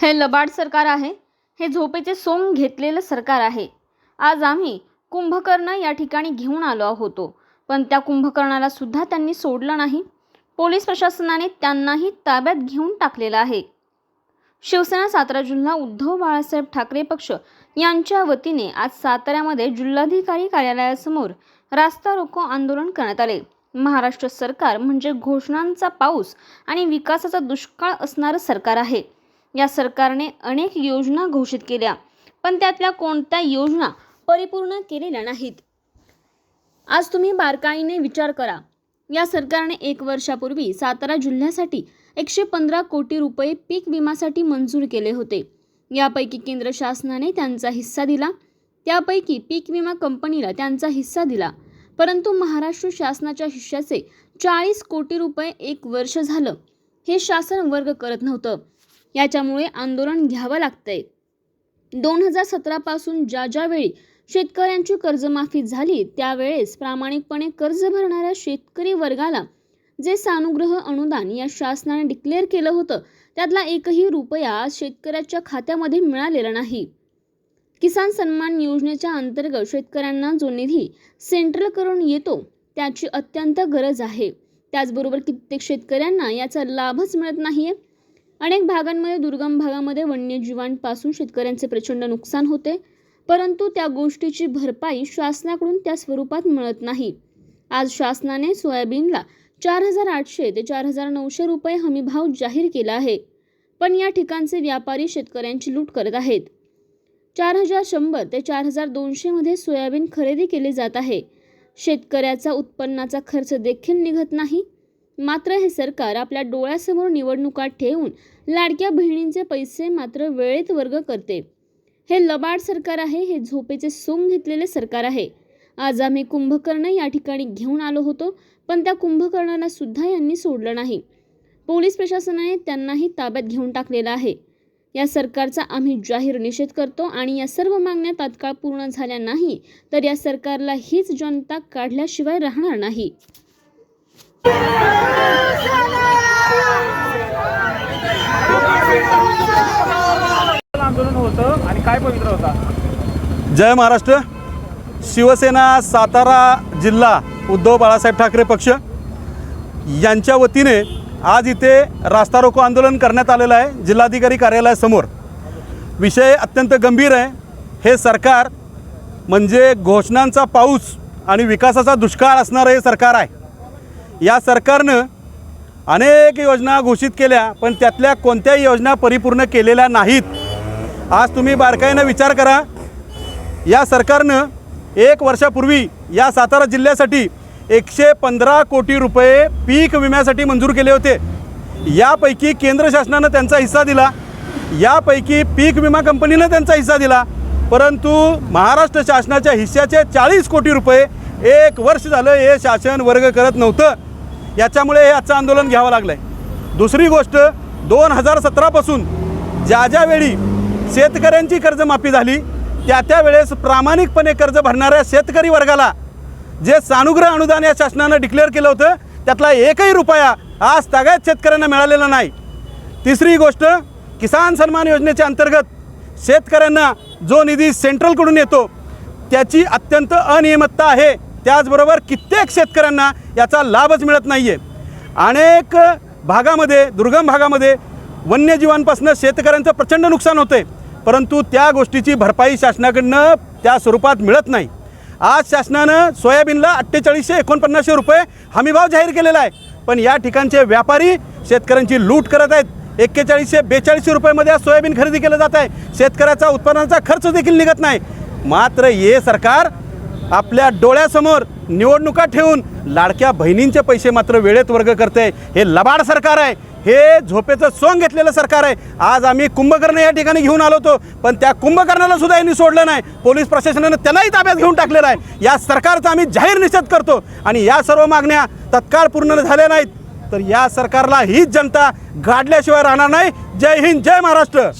हे लबाड सरकार आहे. हे झोपेचे सोंग घेतलेलं सरकार आहे. आज आम्ही कुंभकर्ण या ठिकाणी घेऊन आलो होतो पण त्या कुंभकर्णाला सुद्धा त्यांनी सोडलं नाही. पोलीस प्रशासनाने त्यांनाही ताब्यात घेऊन टाकलेलं आहे. शिवसेना सातारा जिल्हा उद्धव बाळासाहेब ठाकरे पक्ष यांच्या वतीने आज साताऱ्यामध्ये जिल्हाधिकारी कार्यालयासमोर रास्ता रोको आंदोलन करण्यात आले. महाराष्ट्र सरकार म्हणजे घोषणांचा पाऊस आणि विकासाचा दुष्काळ असणारं सरकार आहे. या सरकारने अनेक योजना घोषित केल्या पण त्यातल्या कोणत्या योजना परिपूर्ण केलेल्या नाहीत? आज तुम्ही बारकाईने विचार करा. या सरकारने एक वर्षापूर्वी सातारा जिल्ह्यासाठी एकशे पंधरा कोटी रुपये पीक विमासाठी मंजूर केले होते. यापैकी केंद्र शासनाने त्यांचा हिस्सा दिला. त्यापैकी पीक विमा कंपनीला त्यांचा हिस्सा दिला. परंतु महाराष्ट्र शासनाच्या हिश्श्याचे चाळीस कोटी रुपये एक वर्ष झालं. हे शासन वर्ग करत नव्हतं. याच्यामुळे आंदोलन घ्यावं लागतंय. दोन हजार सतरापासून ज्या ज्यावेळी शेतकऱ्यांची कर्जमाफी झाली त्यावेळेस प्रामाणिकपणे कर्ज भरणाऱ्या शेतकरी वर्गाला जे सानुग्रह अनुदान या शासनाने डिक्लेअर केलं होतं त्यातला एकही रुपया शेतकऱ्याच्या खात्यामध्ये मिळालेला नाही. किसान सन्मान योजनेच्या अंतर्गत शेतकऱ्यांना जो निधी सेंट्रल करून येतो त्याची अत्यंत गरज आहे. त्याचबरोबर कित्येक शेतकऱ्यांना याचा लाभच मिळत नाही आहे अनेक भागांमध्ये दुर्गम भागामध्ये वन्यजीवांपासून शेतकऱ्यांचे प्रचंड नुकसान होते. परंतु त्या गोष्टीची भरपाई शासनाकडून त्या स्वरूपात मिळत नाही. आज शासनाने सोयाबीनला चार हजार आठशे ते चार हजार नऊशे रुपये हमीभाव जाहीर केला आहे. पण या ठिकाणचे व्यापारी शेतकऱ्यांची लूट करत आहेत. चार हजार शंभर ते चार हजार दोनशेमध्ये सोयाबीन खरेदी केले जात आहे. शेतकऱ्याचा उत्पन्नाचा खर्च देखील निघत नाही. मात्र हे सरकार आपल्या डोळ्यासमोर निवडणुका ठेवून लाडक्या बहिणींचे पैसे मात्र वेळेत वर्ग करते. हे लबाड सरकार आहे हे झोपेचे सोंग घेतलेले सरकार आहे. आज आम्ही कुंभकर्ण या ठिकाणी घेऊन आलो होतो पण त्या कुंभकर्णाला सुद्धा यांनी सोडलं नाही. पोलीस प्रशासनाने त्यांनाही ताब्यात घेऊन टाकलेलं आहे. या सरकारचा आम्ही जाहीर निषेध करतो आणि या सर्व मागण्या तात्काळ पूर्ण झाल्या नाही तर या सरकारला हीच जनता काढल्याशिवाय राहणार नाही. आंदोलन होतं आणि काय पवित्र होता? जय महाराष्ट्र. शिवसेना सातारा जिल्हा उद्धव बाळासाहेब ठाकरे पक्ष यांच्या वतीने आज इथे रास्ता रोको आंदोलन करण्यात आलेलं आहे जिल्हाधिकारी कार्यालयासमोर विषय अत्यंत गंभीर आहे. हे सरकार म्हणजे घोषणांचा पाऊस आणि विकासाचा दुष्काळ असणारं हे सरकार आहे. या सरकारनं अनेक योजना घोषित केल्या पण त्यातल्या कोणत्याही योजना परिपूर्ण केलेल्या नाहीत. आज तुम्ही बारकाईनं विचार करा या सरकारनं एक वर्षापूर्वी या सातारा जिल्ह्यासाठी एकशे पंधरा कोटी रुपये पीक विम्यासाठी मंजूर केले होते. यापैकी केंद्र शासनानं त्यांचा हिस्सा दिला यापैकी पीक विमा कंपनीनं त्यांचा हिस्सा दिला परंतु महाराष्ट्र शासनाच्या हिश्श्याचे चाळीस कोटी रुपये एक वर्ष झालं हे शासन वर्ग करत नव्हतं. याच्यामुळे हे आजचं आंदोलन घ्यावं लागलं आहे दुसरी गोष्ट दोन हजार सतरापासून ज्या ज्या वेळी शेतकऱ्यांची कर्जमाफी झाली त्या त्या वेळेस प्रामाणिकपणे कर्ज भरणाऱ्या शेतकरी वर्गाला जे सानुग्रह अनुदान या शासनानं डिक्लेअर केलं होतं त्यातला एकही रुपया आज तागायत शेतकऱ्यांना मिळालेला नाही. तिसरी गोष्ट किसान सन्मान योजनेच्या अंतर्गत शेतकऱ्यांना जो निधी सेंट्रलकडून येतो त्याची अत्यंत अनियमितता आहे. त्याचबरोबर कित्येक शेतकऱ्यांना याचा लाभच मिळत नाही आहे अनेक भागामध्ये दुर्गम भागामध्ये वन्यजीवांपासून शेतकऱ्यांचं प्रचंड नुकसान होतं आहे परंतु त्या गोष्टीची भरपाई शासनाकडनं त्या स्वरूपात मिळत नाही. आज शासनानं सोयाबीनला अठ्ठेचाळीसशे एकोणपन्नासशे रुपये हमीभाव जाहीर केलेला आहे. पण या ठिकाणचे व्यापारी शेतकऱ्यांची लूट करत आहेत. एक्केचाळीसशे बेचाळीसशे रुपयामध्ये आज सोयाबीन खरेदी केलं जात आहे. शेतकऱ्याचा उत्पन्नाचा खर्च देखील निघत नाही. मात्र हे सरकार आपल्या डोळ्यासमोर निवडणुका ठेवून लाडक्या बहिणींचे पैसे मात्र वेळेत वर्ग करते. हे लबाड सरकार आहे. हे झोपेचं सोंग घेतलेलं सरकार आहे. आज आम्ही कुंभकर्ण या ठिकाणी घेऊन आलो होतो पण त्या कुंभकर्णाला सुद्धा यांनी सोडलं नाही. पोलीस प्रशासनानं त्यांनाही ताब्यात घेऊन टाकलेलं आहे. या सरकारचा आम्ही जाहीर निषेध करतो आणि या सर्व मागण्या तत्काळ पूर्ण झाल्या नाहीत. तर या सरकारला हीच जनता गाडल्याशिवाय राहणार नाही. जय हिंद जय महाराष्ट्र.